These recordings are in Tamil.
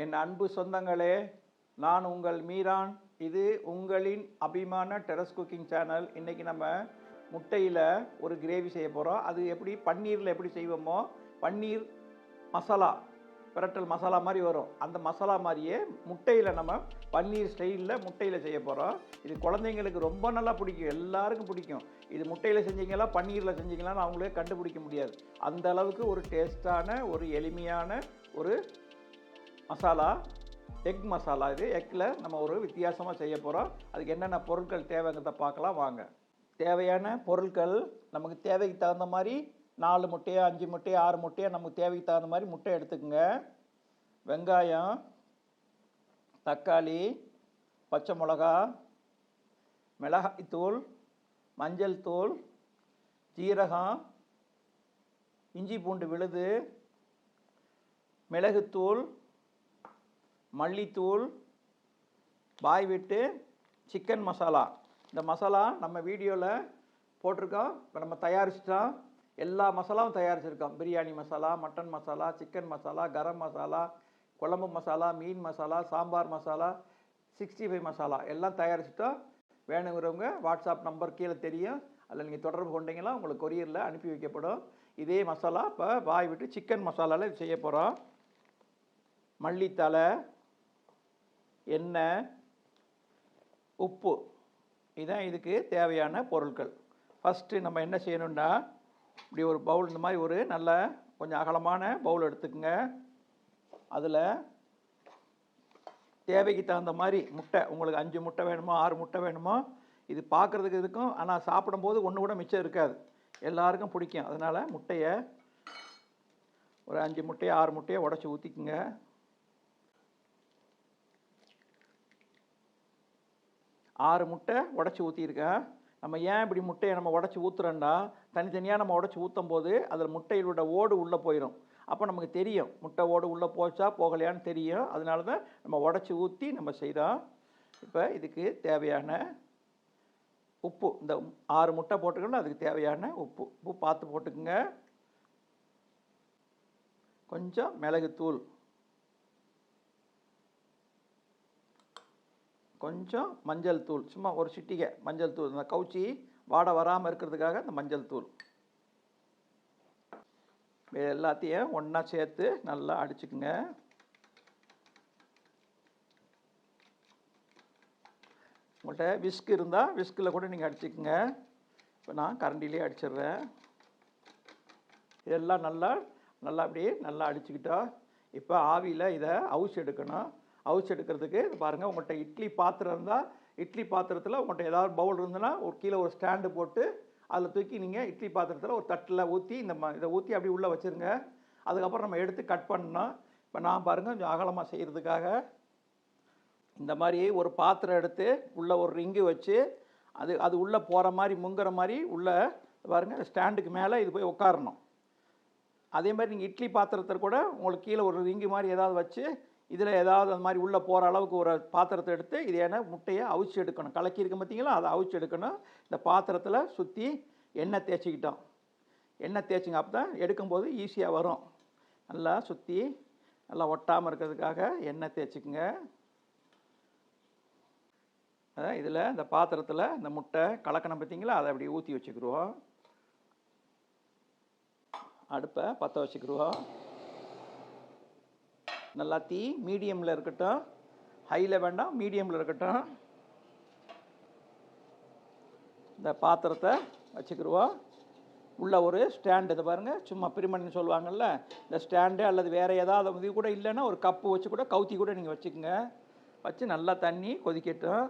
என் அன்பு சொந்தங்களே நான் உங்கள் மீரான். இது உங்களின் அபிமான டெரஸ் குக்கிங் சேனல். இன்றைக்கி நம்ம முட்டையில் ஒரு கிரேவி செய்ய போகிறோம் அது எப்படி பன்னீரில் எப்படி செய்வோமோ பன்னீர் மசாலா பிரட்டல் மசாலா மாதிரி வரும். அந்த மசாலா மாதிரியே முட்டையில் நம்ம பன்னீர் ஸ்டைலில் முட்டையில் செய்ய போகிறோம் இது குழந்தைங்களுக்கு ரொம்ப நல்லா பிடிக்கும். எல்லாருக்கும் பிடிக்கும். இது முட்டையில் செஞ்சீங்களா பன்னீரில் செஞ்சீங்களான்னு அவங்களே கண்டுபிடிக்க முடியாது. அந்த அளவுக்கு ஒரு டேஸ்டான ஒரு எளிமையான ஒரு மசாலா எக் மசாலா. இது எக்கில் நம்ம ஒரு வித்தியாசமாக செய்ய போகிறோம் அதுக்கு என்னென்ன பொருட்கள் தேவைங்கிறத பார்க்கலாம் வாங்க. தேவையான பொருட்கள் நமக்கு தேவைக்கு தகுந்த மாதிரி நாலு முட்டையோ அஞ்சு முட்டையோ ஆறு முட்டையோ நமக்கு தேவைக்கு தகுந்த மாதிரி முட்டை எடுத்துக்கோங்க. வெங்காயம் தக்காளி பச்சை மிளகா மிளகாய்த்தூள் மஞ்சள் தூள் ஜீரகம் இஞ்சி பூண்டு விழுது மிளகுத்தூள் மல்லித்தூள் பாய் விட்டு சிக்கன் மசாலா. இந்த மசாலா நம்ம வீடியோவில் போட்டிருக்கோம். இப்போ நம்ம தயாரிச்சிட்டோம். எல்லா மசாலாவும் தயாரிச்சிருக்கோம். பிரியாணி மசாலா மட்டன் மசாலா சிக்கன் மசாலா கரம் மசாலா குழம்பு மசாலா மீன் மசாலா சாம்பார் மசாலா சிக்ஸ்டி ஃபைவ் மசாலா எல்லாம் தயாரிச்சிட்டோம். வேணுங்கிறவங்க வாட்ஸ்அப் நம்பர் கீழே தெரியும். அதில் நீங்கள் தொடர்பு கொண்டீங்களா உங்களுக்கு கொரியரில் அனுப்பி வைக்கப்படும். இதே மசாலா இப்போ வாய் விட்டு சிக்கன் மசாலாவில் செய்ய போகிறோம் மல்லித்தலை எண்ணெய் உப்பு. இதுதான் இதுக்கு தேவையான பொருட்கள். ஃபஸ்ட்டு நம்ம என்ன செய்யணும்னா இப்படி ஒரு பவுல் இந்த மாதிரி ஒரு நல்ல கொஞ்சம் அகலமான பவுல் எடுத்துக்கோங்க. அதில் தேவைக்கு தகுந்த மாதிரி முட்டை உங்களுக்கு அஞ்சு முட்டை வேணுமோ ஆறு முட்டை வேணுமோ இது பார்க்குறதுக்கு இருக்கும். ஆனால் சாப்பிடும்போது ஒன்று கூட மிச்சம் இருக்காது. எல்லாருக்கும் பிடிக்கும். அதனால் முட்டையை ஒரு அஞ்சு முட்டையை ஆறு முட்டையை உடச்சி ஊற்றிக்குங்க ஆறு முட்டை உடச்சி ஊற்றியிருக்கேன் நம்ம ஏன் இப்படி முட்டையை நம்ம உடச்சி ஊற்றுறோன்னா தனித்தனியாக நம்ம உடச்சி ஊற்றும் போது அதில் முட்டையிலோட ஓடு உள்ளே போயிடும் அப்போ நமக்கு தெரியும் முட்டை ஓடு உள்ளே போச்சா போகலையான்னு தெரியும். அதனால தான் நம்ம உடச்சி ஊற்றி நம்ம செய்கிறோம் இப்போ இதுக்கு தேவையான உப்பு இந்த ஆறு முட்டை போட்டுக்கணும் அதுக்கு தேவையான உப்பு. உப்பு பார்த்து போட்டுக்குங்க. கொஞ்சம் மிளகுத்தூள். கொஞ்சம் மஞ்சள் தூள் சும்மா ஒரு சிட்டிகை மஞ்சள் தூள் இந்த கவுச்சி வாடை வராமல் இருக்கிறதுக்காக இந்த மஞ்சள் தூள். இது எல்லாத்தையும் ஒன்றா சேர்த்து நல்லா அடிச்சுக்குங்க. உங்கள்கிட்ட விஸ்க் இருந்தால் விஸ்கில் கூட நீங்கள் அடிச்சுக்குங்க. இப்போ நான் கரண்டிலே அடிச்சிடுறேன். இதெல்லாம் நல்லா நல்லா அப்படியே நல்லா அடிச்சுக்கிட்டோம் இப்போ ஆவியில் இதை அவுச்சு எடுக்கணும். அவிச்சு எடுக்கிறதுக்கு இது பாருங்கள் உங்கள்கிட்ட இட்லி பாத்திரம் இருந்தால் இட்லி பாத்திரத்தில் உங்கள்கிட்ட ஏதாவது பவுல் இருந்ததுன்னா ஒரு கீழே ஒரு ஸ்டாண்டு போட்டு அதில் தூக்கி நீங்கள் இட்லி பாத்திரத்தில் ஒரு தட்டில் ஊற்றி இந்த ம இதை ஊற்றி அப்படியே உள்ளே வச்சுருங்க. அதுக்கப்புறம் நம்ம எடுத்து கட் பண்ணணும் இப்போ நான் பாருங்கள் கொஞ்சம் அகலமாக செய்கிறதுக்காக இந்த மாதிரி ஒரு பாத்திரம் எடுத்து உள்ளே ஒரு ரிங்கு வச்சு அது அது உள்ளே போகிற மாதிரி முங்குற மாதிரி உள்ளே பாருங்கள் ஸ்டாண்டுக்கு மேலே இது போய் உட்காரணும் அதே மாதிரி நீங்கள் இட்லி பாத்திரத்தை கூட உங்களுக்கு கீழே ஒரு ரிங்கு மாதிரி ஏதாவது வச்சு இதில் ஏதாவது அந்த மாதிரி உள்ளே போகிற அளவுக்கு ஒரு பாத்திரத்தை எடுத்து இது ஏன்னா முட்டையை அவிச்சு எடுக்கணும். கலக்கி இருக்கு பார்த்தீங்களா? அதை அவிச்சு எடுக்கணும். இந்த பாத்திரத்தில் சுற்றி எண்ணெய் தேய்ச்சிக்கிட்டோம். எண்ணெய் தேய்ச்சிங்க. அப்போ தான் எடுக்கும்போது ஈஸியாக வரும். நல்லா சுற்றி நல்லா ஒட்டாமல் இருக்கிறதுக்காக எண்ணெய் தேய்ச்சிக்குங்க. அதான் இதில் இந்த பாத்திரத்தில் இந்த முட்டை கலக்கணும் பார்த்தீங்களா? அதை அப்படி ஊற்றி வச்சுக்கிடுவோம் அடுப்பை பற்ற வச்சுக்கிடுவோம் நல்லா தீ மீடியமில் இருக்கட்டும். ஹையில் வேண்டாம் மீடியமில் இருக்கட்டும். இந்த பாத்திரத்தை வச்சுக்கிடுவோம் உள்ள ஒரு ஸ்டாண்டு இதை பாருங்கள் சும்மா பிரிமணின்னு சொல்லுவாங்கள்ல இந்த ஸ்டாண்டு அல்லது வேறு ஏதாவது இது கூட இல்லைன்னா ஒரு கப்பு வச்சு கூட கவுத்தி கூட நீங்கள் வச்சுக்கோங்க. வச்சு நல்லா தண்ணி கொதிக்கட்டும்.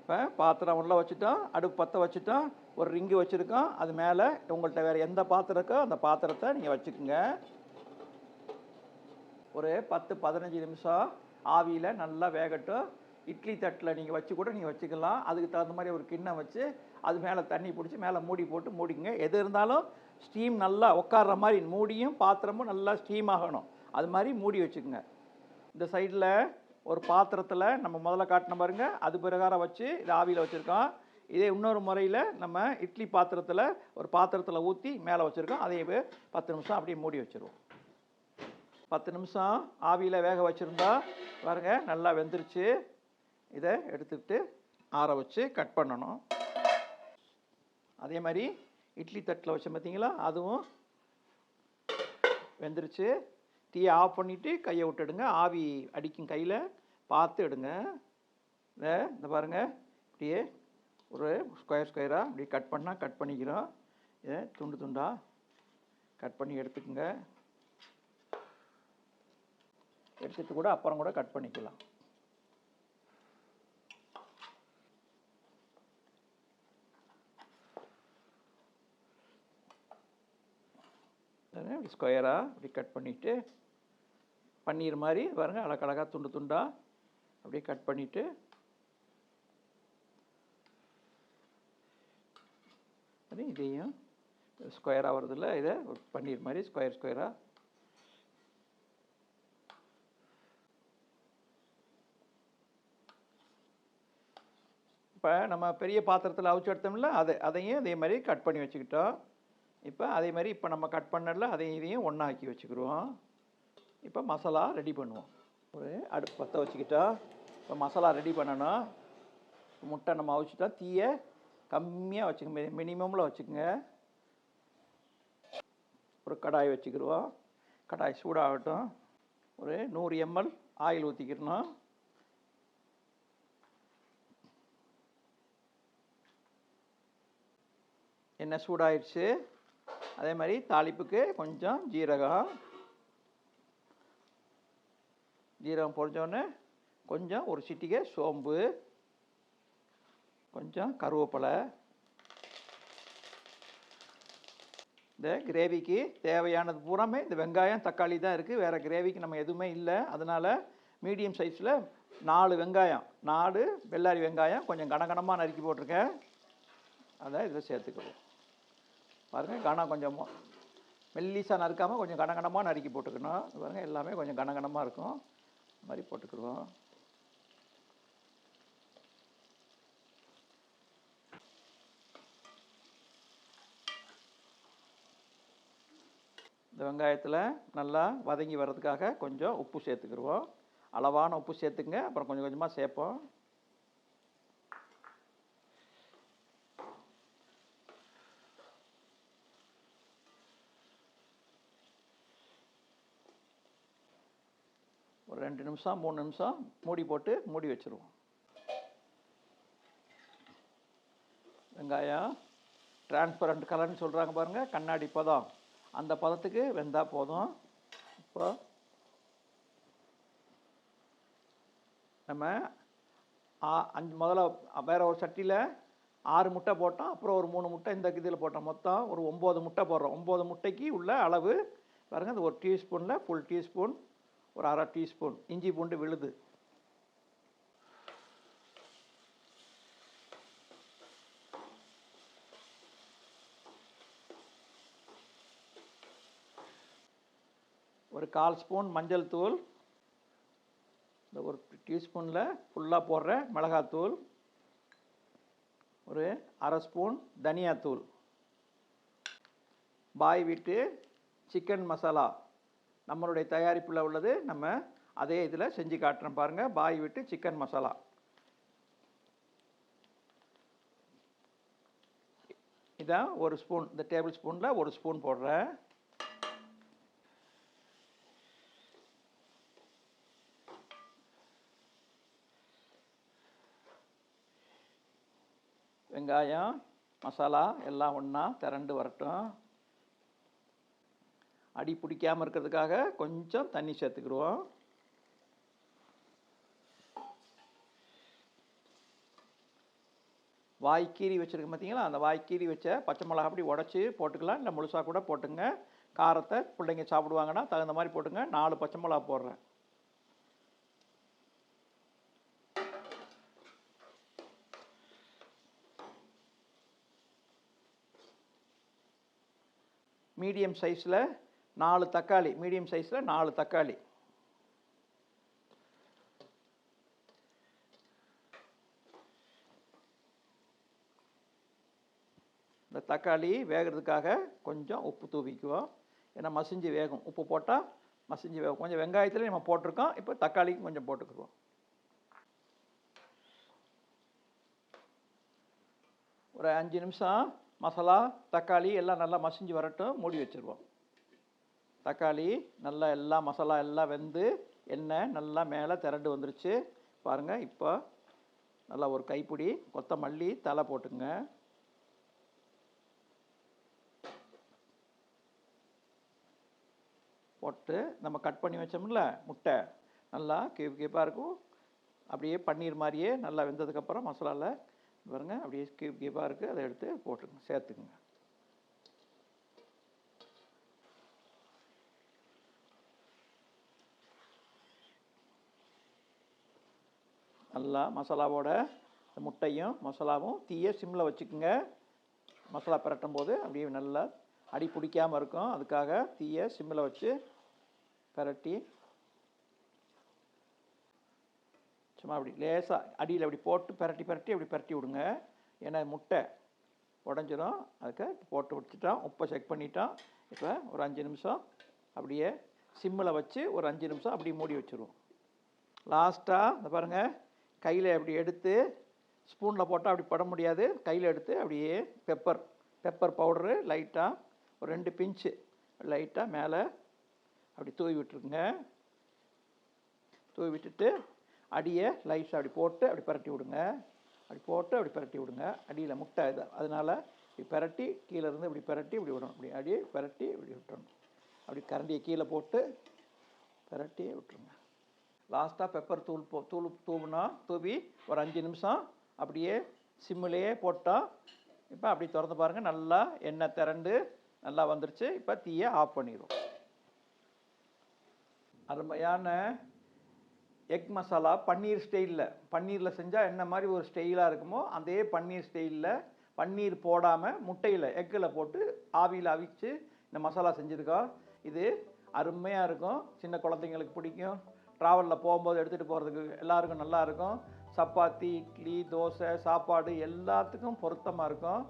இப்போ பாத்திரம் உள்ள வச்சுட்டோம் அடுப்பு பற்ற வச்சுட்டோம் ஒரு ரிங்கு வச்சுருக்கோம். அது மேலே உங்கள்கிட்ட வேறு எந்த பாத்திரம் இருக்கோ அந்த பாத்திரத்தை நீங்கள் வச்சுக்கோங்க. ஒரு பத்து பதினஞ்சு நிமிஷம் ஆவியில் நல்லா வேகட்டும். இட்லி தட்டில் நீங்கள் வச்சு கூட நீங்கள் வச்சுக்கலாம். அதுக்கு தகுந்த மாதிரி ஒரு கிண்ணம் வச்சு அது மேலே தண்ணி பிடிச்சி மேலே மூடி போட்டு மூடிங்க எது இருந்தாலும் ஸ்டீம் நல்லா உட்கார்ற மாதிரி மூடியும் பாத்திரமும் நல்லா ஸ்டீம் ஆகணும். அது மாதிரி மூடி வச்சுக்கோங்க. இந்த சைடில் ஒரு பாத்திரத்தில் நம்ம முதல்ல காட்டின பாருங்க. அது பிரகாரம் வச்சு இது ஆவியில் வச்சுருக்கோம். இதே இன்னொரு முறையில் நம்ம இட்லி பாத்திரத்தில் ஒரு பாத்திரத்தில் ஊற்றி மேலே வச்சுருக்கோம். அதே பத்து நிமிஷம் அப்படியே மூடி வச்சுருவோம். பத்து நிமிஷம் ஆவியில் வேக வச்சுருந்தா பாருங்க நல்லா வெந்துருச்சு. இதை எடுத்துக்கிட்டு ஆற வச்சு கட் பண்ணணும். அதே மாதிரி இட்லி தட்டில் வச்ச பார்த்தீங்களா அதுவும் வெந்துருச்சு. தீயை ஆஃப் பண்ணிவிட்டு கையை விட்டுடுங்க. ஆவி அடிக்கும் கையில் பார்த்து எடுங்க. இதை இந்த பாருங்கள் இப்படியே ஒரு ஸ்கொயர் ஸ்கொயராக இப்படி கட் பண்ணால் கட் பண்ணிக்கிறோம். இதை துண்டு துண்டாக கட் பண்ணி எடுத்துக்கோங்க. எடுத்துட்டு கூட அப்புறம் கூட கட் பண்ணிக்கலாம். இப்படி ஸ்கொயராக இப்படி கட் பண்ணிவிட்டு பன்னீர் மாதிரி பாருங்கள் அழகழகாக துண்டு துண்டாக அப்படியே கட் பண்ணிவிட்டு இதையும் ஸ்கொயராக வருதில்ல இதை பன்னீர் மாதிரி ஸ்கொயர் ஸ்கொயராக இப்போ நம்ம பெரிய பாத்திரத்தில் அவிச்சு எடுத்தோம்ல அதை அதையும் அதே மாதிரி கட் பண்ணி வச்சுக்கிட்டோம். இப்போ அதே மாதிரி இப்போ நம்ம கட் பண்ணல அதையும் இதையும் ஒன்றாக்கி வச்சுக்கிடுவோம். இப்போ மசாலா ரெடி பண்ணுவோம். ஒரு அடுப்பு பற்ற வச்சுக்கிட்டோம். இப்போ மசாலா ரெடி பண்ணணும். முட்டை நம்ம அவிச்சிட்டா தீயை கம்மியாக வச்சுக்க மினிமமில் வச்சுக்கோங்க. ஒரு கடாய் வச்சுக்கிடுவோம். கடாய் சூடாகட்டும். ஒரு நூறு எம்எல் ஆயில் ஊற்றிக்கிடணும் எண்ணெய் சூடாயிடுச்சு அதே மாதிரி தாளிப்புக்கு கொஞ்சம் ஜீரகம். ஜீரகம் பொறிஞ்சோடனே கொஞ்சம் ஒரு சிட்டிகை சோம்பு. கொஞ்சம் கருவேப்பிலை. இந்த கிரேவிக்கு தேவையானது பூராமே இந்த வெங்காயம் தக்காளி தான் இருக்குது வேறு கிரேவிக்கு நம்ம எதுவுமே இல்லை. அதனால் மீடியம் சைஸில் நாலு வெங்காயம். நாலு வெள்ளாரி வெங்காயம் கொஞ்சம் கனகனமாக நறுக்கி போட்டிருக்கேன். அதை இதில் சேர்த்துக்கிறோம் பாருங்கள் கனம் கொஞ்சமாக மெல்லிசாக நறுக்காமல் கொஞ்சம் கனகனமாக நறுக்கி போட்டுக்கணும். பாருங்கள் எல்லாமே கொஞ்சம் கனகனமாக இருக்கும். இந்த மாதிரி போட்டுக்கிடுவோம். இந்த வெங்காயத்தில் நல்லா வதங்கி வர்றதுக்காக கொஞ்சம் உப்பு சேர்த்துக்கிடுவோம். அளவான உப்பு சேர்த்துங்க அப்புறம் கொஞ்சம் கொஞ்சமாக சேர்ப்போம் ஒரு ரெண்டு நிமிஷம் மூணு நிமிஷம் மூடி போட்டு மூடி வச்சுருவோம். வெங்காயம் டிரான்ஸ்பரண்ட் கலர்னு சொல்கிறாங்க பாருங்கள் கண்ணாடி பதம். அந்த பதத்துக்கு வெந்தால் போதும். இப்போ நம்ம அஞ்சு முதல்ல வேறு ஒரு சட்டியில் ஆறு முட்டை போட்டோம் அப்புறம் ஒரு மூணு முட்டை இந்த இதில் போட்டோம். மொத்தம் ஒரு ஒம்பது முட்டை போடுறோம். ஒம்பது முட்டைக்கு உள்ள அளவு பாருங்கள் அந்த ஒரு டீஸ்பூனில் ஃபுல் டீஸ்பூன் ஒரு அரை டீஸ்பூன் இஞ்சி பூண்டு விழுது. ஒரு கால் ஸ்பூன் மஞ்சள் தூள். இந்த ஒரு டீஸ்பூனில் ஃபுல்லாக போடுற மிளகாத்தூள் ஒரு அரை ஸ்பூன் தனியாத்தூள் பாய் வீட்டு சிக்கன் மசாலா. நம்மளுடைய தயாரிப்பில் உள்ளது. நம்ம அதே இதில் செஞ்சு காட்டுறோம் பாருங்கள் பாய் வீட்டு சிக்கன் மசாலா. இதான் ஒரு ஸ்பூன் இந்த டேபிள் ஸ்பூனில் ஒரு ஸ்பூன் போடுறேன். வெங்காயம் மசாலா எல்லாம் ஒன்றா திரண்டு வரட்டும். அடி பிடிக்காமல் இருக்கிறதுக்காக கொஞ்சம் தண்ணி சேர்த்துக்கிடுவோம். வாய்க்கீரி வச்சுருக்க பார்த்தீங்களா? அந்த வாய்க்கீரி வச்ச பச்சை மிளகா அப்படி உடச்சி போட்டுக்கலாம். இல்லை முழுசாக கூட போட்டுங்க. காரத்தை பிள்ளைங்க சாப்பிடுவாங்கன்னா தகுந்த மாதிரி போட்டுங்க. நாலு பச்சை மிளகா போடுறேன். மீடியம் சைஸில் நாலு தக்காளி மீடியம் சைஸில் நாலு தக்காளி. இந்த தக்காளி வேகிறதுக்காக கொஞ்சம் உப்பு தூவிக்குவோம். ஏன்னா மசிஞ்சு வேகும். உப்பு போட்டால் மசிஞ்சு வேகும். கொஞ்சம் வெங்காயத்தில் நம்ம போட்டிருக்கோம். இப்போ தக்காளிக்கும் கொஞ்சம் போட்டுக்குவோம். ஒரு அஞ்சு நிமிஷம் மசாலா தக்காளி எல்லாம் நல்லா மசிஞ்சு வரட்டும். மூடி வச்சிருவோம். தக்காளி நல்லா எல்லாம் மசாலா எல்லாம் வெந்து எண்ணெய் நல்லா மேலே திரண்டு வந்துருச்சு. பாருங்கள் இப்போ நல்லா ஒரு கைப்பிடி கொத்தமல்லி தலை போட்டுங்க போட்டு நம்ம கட் பண்ணி வச்சோம்ல முட்டை. நல்லா கேப் கேப்பாக இருக்கும். அப்படியே பன்னீர் மாதிரியே நல்லா வெந்ததுக்கப்புறம் மசாலாவில் பாருங்க அப்படியே கேப் கேப்பாக இருக்குது அதை எடுத்து போட்டுருங்க சேர்த்துக்குங்க. நல்லா மசாலாவோட முட்டையும் மசாலாவும் தீயை சிம்மில் வச்சுக்குங்க. மசாலா பிரட்டும் போது அப்படியே நல்லா அடி பிடிக்காமல் இருக்கும். அதுக்காக தீயை சிம்மில் வச்சு பிரட்டி சும்மா அப்படி லேசாக அடியில் அப்படி போட்டு பிரட்டி பிரட்டி அப்படி பிரட்டி விடுங்க. ஏன்னா முட்டை உடஞ்சிரும். அதுக்கு போட்டு வச்சுட்டோம் உப்பை செக் பண்ணிட்டோம். இப்போ ஒரு அஞ்சு நிமிஷம் அப்படியே சிம்மில் வச்சு ஒரு அஞ்சு நிமிஷம் அப்படியே மூடி வச்சுருவோம். லாஸ்ட்டாக இந்த பாருங்கள் கையில் அப்படி எடுத்து ஸ்பூனில் போட்டால் அப்படி பட முடியாது. கையில் எடுத்து அப்படியே பெப்பர் பெப்பர் பவுடரு லைட்டாக ஒரு ரெண்டு பிஞ்சு லைட்டாக மேலே அப்படி தூவி விட்டுருங்க. தூவி விட்டுட்டு அடியை லைஸ் அப்படி போட்டு அப்படி பரட்டி விடுங்க. அப்படி போட்டு அப்படி பரட்டி விடுங்க. அடியில் முட்டை இது அதனால் இப்படி பரட்டி கீழே இருந்து இப்படி பரட்டி இப்படி விடணும். அப்படி அடியை பரட்டி இப்படி விட்டுறணும். அப்படி கரண்டியை கீழே போட்டு பரட்டியே விட்டுருங்க. லாஸ்ட்டாக பெப்பர் தூள் போ தூள் தூவுனா தூவி ஒரு அஞ்சு நிமிஷம் அப்படியே சிம்மிலேயே போட்டால் இப்போ அப்படி திறந்து பாருங்கள் நல்லா எண்ணெய் திரண்டு நல்லா வந்துருச்சு. இப்போ தீயை ஆஃப் பண்ணிடுவோம் அருமையான எக் மசாலா பன்னீர் ஸ்டைலில் பன்னீரில் செஞ்சால் என்ன மாதிரி ஒரு ஸ்டைலாக இருக்குமோ அதே பன்னீர் ஸ்டைலில் பன்னீர் போடாமல் முட்டையில் எக்கில் போட்டு ஆவியில் அவிச்சு இந்த மசாலா செஞ்சுருக்கோம் இது அருமையாக இருக்கும். சின்ன குழந்தைங்களுக்கு பிடிக்கும். ட்ராவலில் போகும்போது எடுத்துகிட்டு போகிறதுக்கு எல்லாருக்கும் நல்லாயிருக்கும். சப்பாத்தி இட்லி தோசை சாப்பாடு எல்லாத்துக்கும் பொருத்தமாக இருக்கும்.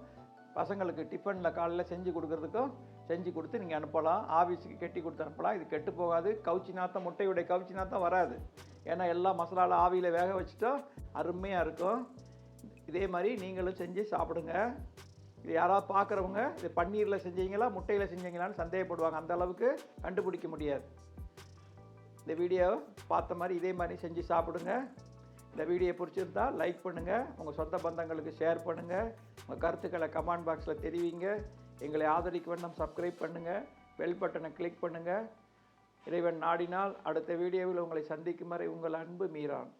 பசங்களுக்கு டிஃபனில் காலையில் செஞ்சு கொடுக்கறதுக்கும் செஞ்சு கொடுத்து நீங்கள் அனுப்பலாம். ஆஃபீஸுக்கு கெட்டி கொடுத்து அனுப்பலாம். இது கெட்டு போகாது. கவுச்சி நாத்தம் முட்டையுடைய கவுச்சி நாத்தம் வராது. ஏன்னா எல்லா மசாலாவில் ஆவியில் வேக வச்சுட்டா அருமையாக இருக்கும். இதே மாதிரி நீங்களும் செஞ்சு சாப்பிடுங்க. இது யாராவது பார்க்குறவங்க இது பன்னீரில் செஞ்சீங்களா முட்டையில் செஞ்சீங்களான்னு சந்தேகப்படுவாங்க. அந்த அளவுக்கு கண்டுபிடிக்க முடியாது. இந்த வீடியோ பார்த்த மாதிரி இதே மாதிரி செஞ்சு சாப்பிடுங்க. இந்த வீடியோ பிடிச்சிருந்தா லைக் பண்ணுங்கள் உங்கள் சொந்த பந்தங்களுக்கு ஷேர் பண்ணுங்கள் உங்கள் கருத்துக்களை கமெண்ட் பாக்ஸில் தெரிவிங்க. எங்களை ஆதரிக்க வேண்டாம் சப்ஸ்கிரைப் பண்ணுங்கள் பெல் பட்டனை கிளிக் பண்ணுங்கள் இறைவன் நாடினால் அடுத்த வீடியோவில் உங்களை சந்திக்கும் வரை உங்கள் அன்பு மீறான்